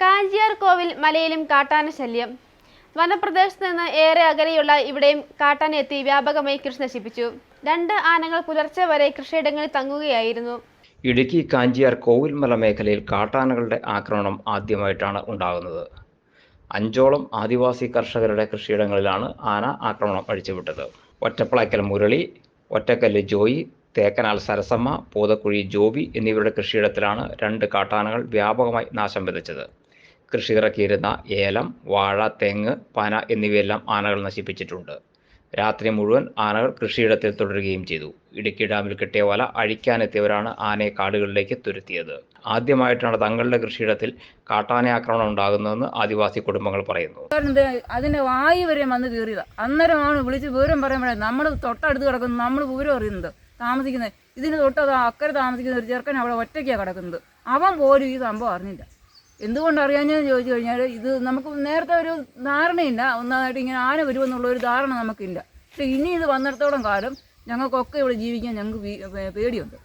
കാഞ്ചിയാർ കോവിൽ മലയിലും കാട്ടാന ശല്യം. വനപ്രദേശത്ത് നിന്ന് ഏറെ അകലെയുള്ള ഇവിടെയും കാട്ടാന എത്തി വ്യാപകമായി കൃഷി നശിപ്പിച്ചു. രണ്ട് ആനകൾ പുലർച്ചെ വരെ കൃഷിയിടങ്ങളിൽ തങ്ങുകയായിരുന്നു. ഇടുക്കി കാഞ്ചിയാർ കോവിൽമല മേഖലയിൽ കാട്ടാനകളുടെ ആക്രമണം ആദ്യമായിട്ടാണ് ഉണ്ടാകുന്നത്. അഞ്ചോളം ആദിവാസി കർഷകരുടെ കൃഷിയിടങ്ങളിലാണ് ആന ആക്രമണം അഴിച്ചുവിട്ടത്. ഒറ്റപ്പളയ്ക്കൽ മുരളി ഒറ്റക്കല്ല് ജോയി തേക്കനാൽ സരസമ്മ പോതക്കുഴി ജോബി എന്നിവരുടെ കൃഷിയിടത്തിലാണ് രണ്ട് കാട്ടാനകൾ വ്യാപകമായി നാശം വിതച്ചത്. കൃഷി ഇറക്കിയിരുന്ന ഏലം വാഴ തെങ്ങ് പന എന്നിവയെല്ലാം ആനകൾ നശിപ്പിച്ചിട്ടുണ്ട്. രാത്രി മുഴുവൻ ആനകൾ കൃഷിയിടത്തിൽ തുടരുകയും ചെയ്തു. ഇടുക്കി ഡാമിൽ കിട്ടിയ വല അഴിക്കാനെത്തിയവരാണ് ആനയെ കാടുകളിലേക്ക് തുരുത്തിയത്. ആദ്യമായിട്ടാണ് തങ്ങളുടെ കൃഷിയിടത്തിൽ കാട്ടാന ആക്രമണം ഉണ്ടാകുന്നതെന്ന് ആദിവാസി കുടുംബങ്ങൾ പറയുന്നു. അതിന്റെ വായു വരെ വന്ന് കയറിയതാ. അന്നേരമാണ് വിളിച്ച് വിവരം പറയുമ്പോഴേ നമ്മൾ തൊട്ടടുത്ത് കിടക്കുന്നു നമ്മൾ വിവരം അറിയുന്നത്. താമസിക്കുന്നത് ഇതിന് തൊട്ട് അക്കരെ താമസിക്കുന്ന ഒരു ചെറുക്കൻ അവിടെ ഒറ്റയ്ക്കാണ് കിടക്കുന്നത്. അവൻ പോലും ഈ സംഭവം അറിഞ്ഞില്ല. എന്തുകൊണ്ട് അറിയാഞ്ഞെന്ന് ചോദിച്ചു കഴിഞ്ഞാൽ ഇത് നമുക്ക് നേരത്തെ ഒരു ധാരണയില്ല. ഒന്നായിട്ട് ഇങ്ങനെ ആന വരുമെന്നുള്ള ഒരു ധാരണ നമുക്കില്ല. പക്ഷെ ഇനി ഇത് വന്നിടത്തോളം കാലം ഞങ്ങൾക്കൊക്കെ ഇവിടെ ജീവിക്കാൻ ഞങ്ങൾക്ക് പേടിയുണ്ട്.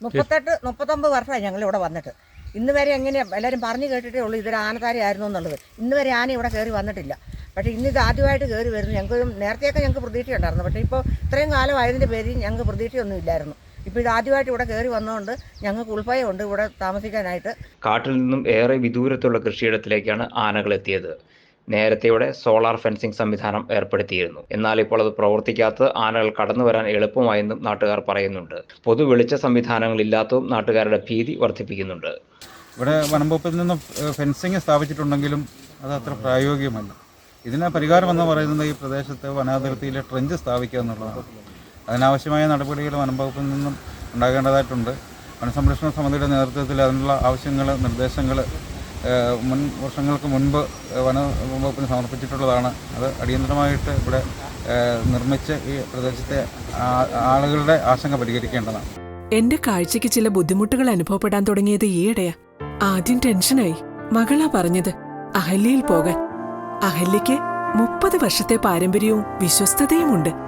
മുപ്പത്തെട്ട് മുപ്പത്തൊമ്പത് വർഷമായി ഞങ്ങൾ ഇവിടെ വന്നിട്ട്. ഇന്ന് വരെ എങ്ങനെയാണ് എല്ലാവരും പറഞ്ഞു കേട്ടിട്ടേ ഉള്ളൂ ഇതൊരു ആനത്താരയായിരുന്നു എന്നുള്ളത്. ഇന്ന് വരെ ആന ഇവിടെ കയറി വന്നിട്ടില്ല. പക്ഷേ ഇന്നിത് ആദ്യമായിട്ട് കയറി വരുന്നു. ഞങ്ങൾക്ക് നേരത്തെയൊക്കെ ഞങ്ങൾക്ക് പ്രതീക്ഷയുണ്ടായിരുന്നു. പക്ഷേ ഇപ്പോൾ ഇത്രയും കാലമായതിന്റെ പേരിൽ ഞങ്ങൾക്ക് പ്രതീക്ഷയൊന്നും ഇല്ലായിരുന്നു. ഇപ്പോൾ ഇത് ആദ്യമായിട്ട് ഇവിടെ കയറി വന്നതുകൊണ്ട് ഞങ്ങൾക്ക് ഉൾഭയമുണ്ട് ഇവിടെ താമസിക്കാനായിട്ട്. കാട്ടിൽ നിന്നും ഏറെ വിദൂരത്തുള്ള കൃഷിയിടത്തിലേക്കാണ് ആനകൾ എത്തിയത്. നേരത്തെ ഇവിടെ സോളാർ ഫെൻസിംഗ് സംവിധാനം ഏർപ്പെടുത്തിയിരുന്നു. എന്നാൽ ഇപ്പോൾ അത് പ്രവർത്തിക്കാത്തത് ആനകൾ കടന്നു വരാൻ എളുപ്പമായെന്നും നാട്ടുകാർ പറയുന്നുണ്ട്. പൊതു വെളിച്ച സംവിധാനങ്ങളില്ലാത്തതും നാട്ടുകാരുടെ ഭീതി വർദ്ധിപ്പിക്കുന്നുണ്ട്. ഇവിടെ വനംവകുപ്പിൽ നിന്ന് ഫെൻസിങ് സ്ഥാപിച്ചിട്ടുണ്ടെങ്കിലും അത് അത്ര പ്രായോഗികമല്ല. ഇതിന് പരിഹാരം എന്ന് പറയുന്നത് ഈ പ്രദേശത്ത് വനാതിർത്തിയിലെ ട്രെഞ്ച് സ്ഥാപിക്കുക എന്നുള്ളതാണ്. അതിനാവശ്യമായ നടപടികൾ വനംവകുപ്പിൽ നിന്നും ഉണ്ടാകേണ്ടതായിട്ടുണ്ട്. വനസംരക്ഷണ സമിതിയുടെ നേതൃത്വത്തിൽ അതിനുള്ള ആവശ്യങ്ങൾ നിർദ്ദേശങ്ങൾ മുൻ വർഷങ്ങൾക്ക് മുൻപ് വനംവകുപ്പിന് സമർപ്പിച്ചിട്ടുള്ളതാണ്. അത് അടിയന്തരമായിട്ട് ഇവിടെ നിർമ്മിച്ച് ഈ പ്രദേശത്തെ ആളുകളുടെ ആശങ്ക പരിഹരിക്കേണ്ടതാണ്. എന്റെ കാഴ്ചയ്ക്ക് ചില ബുദ്ധിമുട്ടുകൾ അനുഭവപ്പെടാൻ തുടങ്ങിയത് ഈയിടെയാ. ആദ്യം ടെൻഷനായി. മകളാ പറഞ്ഞത് അഹല്യയിൽ പോകാൻ. അഹല്യയ്ക്ക് മുപ്പത് വർഷത്തെ പാരമ്പര്യവും വിശ്വസ്തതയുമുണ്ട്.